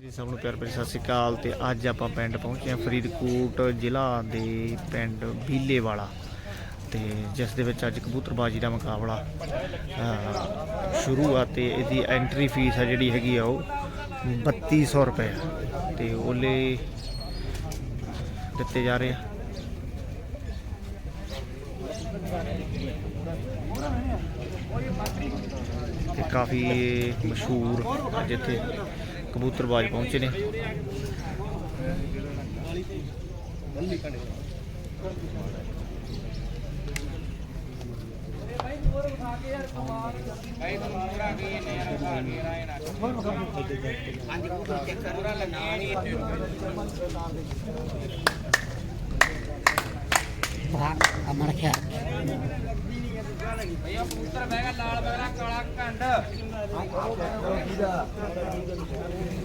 ਜੀ ਸਭ ਨੂੰ ਪਿਆਰ ਭਰੀ ਸਤਿ ਸ਼੍ਰੀ ਅਕਾਲ ਤੇ ਅੱਜ ਆਪਾਂ ਪਿੰਡ ਪਹੁੰਚੇ ਹਾਂ ਫਰੀਦਕੋਟ ਜ਼ਿਲ੍ਹਾ ਦੇ ਪਿੰਡ ਬੀਲੇ ਵਾਲਾ ਤੇ ਜਿਸ ਦੇ ਵਿੱਚ ਅੱਜ ਕਬੂਤਰਬਾਜੀ ਦਾ ਮੁਕਾਬਲਾ ਸ਼ੁਰੂ ਆ ਤੇ ਇਹਦੀ ਐਂਟਰੀ ਫੀਸ ਆ ਜਿਹੜੀ ਹੈਗੀ ਆ ਉਹ 3200 ਰੁਪਏ ਆ ਤੇ ਉਹਲੇ ਦਿੱਤੇ ਜਾ ਰਹੇ ਆ। ਤੇ ਕਾਫੀ ਮਸ਼ਹੂਰ ਅੱਜ ਇੱਥੇ ਕਬੂਤਰਬਾਜ਼ ਪਹੁੰਚੇ ਨੇ। ਅਮਰ ਖਿਆ ਭਈਆ ਪੁੱਤਰ ਬਹਿ ਲਾਲ ਬਗਲਾ ਕਾਲਾ ਕੰਡ।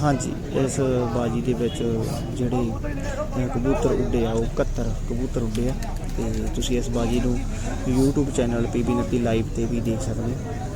ਹਾਂਜੀ, ਇਸ ਬਾਜੀ ਦੇ ਵਿੱਚ ਜਿਹੜੇ ਕਬੂਤਰ ਉੱਡੇ ਆ, ਉਹ 71 ਕਬੂਤਰ ਉੱਡੇ ਆ। ਤੇ ਤੁਸੀਂ ਇਸ ਬਾਜੀ ਨੂੰ YouTube ਚੈਨਲ PB ਨੱਤੀ ਲਾਈਵ ਤੇ ਵੀ ਦੇਖ ਸਕਦੇ ਹੋ।